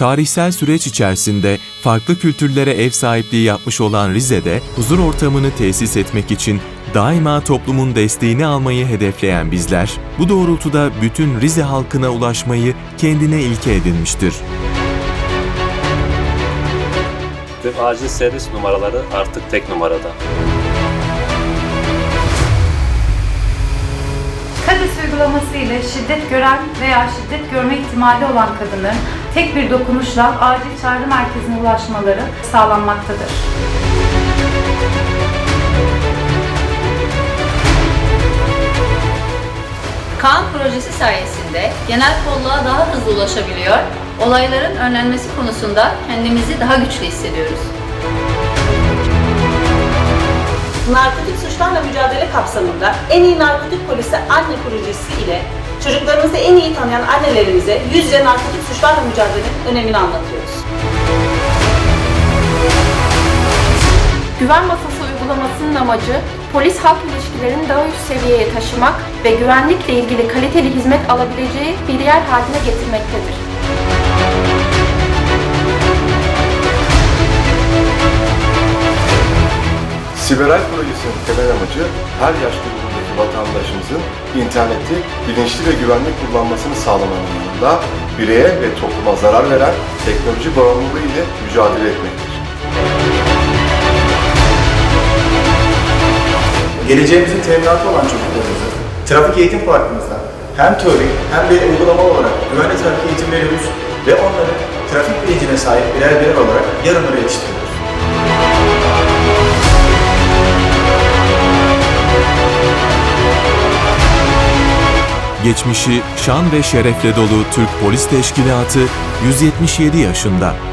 Tarihsel süreç içerisinde farklı kültürlere ev sahipliği yapmış olan Rize'de huzur ortamını tesis etmek için daima toplumun desteğini almayı hedefleyen bizler, bu doğrultuda bütün Rize halkına ulaşmayı kendine ilke edinmiştir. Ve acil servis numaraları artık tek numarada. KADES uygulaması ile şiddet gören veya şiddet görme ihtimali olan kadının tek bir dokunuşla acil çağrı merkezine ulaşmaları sağlanmaktadır. Kaan projesi sayesinde genel kolluğa daha hızlı ulaşabiliyor, olayların önlenmesi konusunda kendimizi daha güçlü hissediyoruz. Narkotik suçlarla mücadele kapsamında en iyi narkotik polisi anne projesi ile çocuklarımızı en iyi tanıyan annelerimize yüz yüze narkotik suçlarla mücadelenin önemini anlatıyoruz. Güven Masası uygulamasının amacı polis-halk ilişkilerini daha üst seviyeye taşımak ve güvenlikle ilgili kaliteli hizmet alabileceği bir yer haline getirmektedir. Siberay projesinin temel amacı her yaş grubundaki vatandaşımızın interneti bilinçli ve güvenli kullanmasını sağlamanın yanında bireye ve topluma zarar veren teknoloji bağımlılığı ile mücadele etmektir. geleceğimizin teminatı olan çocuklarımızı trafik eğitim parkımızda hem teori hem de uygulama olarak güvenli trafik eğitim veriyoruz ve onları trafik bilincine sahip birer birer olarak yarınlara yetiştiriyoruz. Geçmişi şan ve şerefle dolu Türk Polis Teşkilatı 177 yaşında.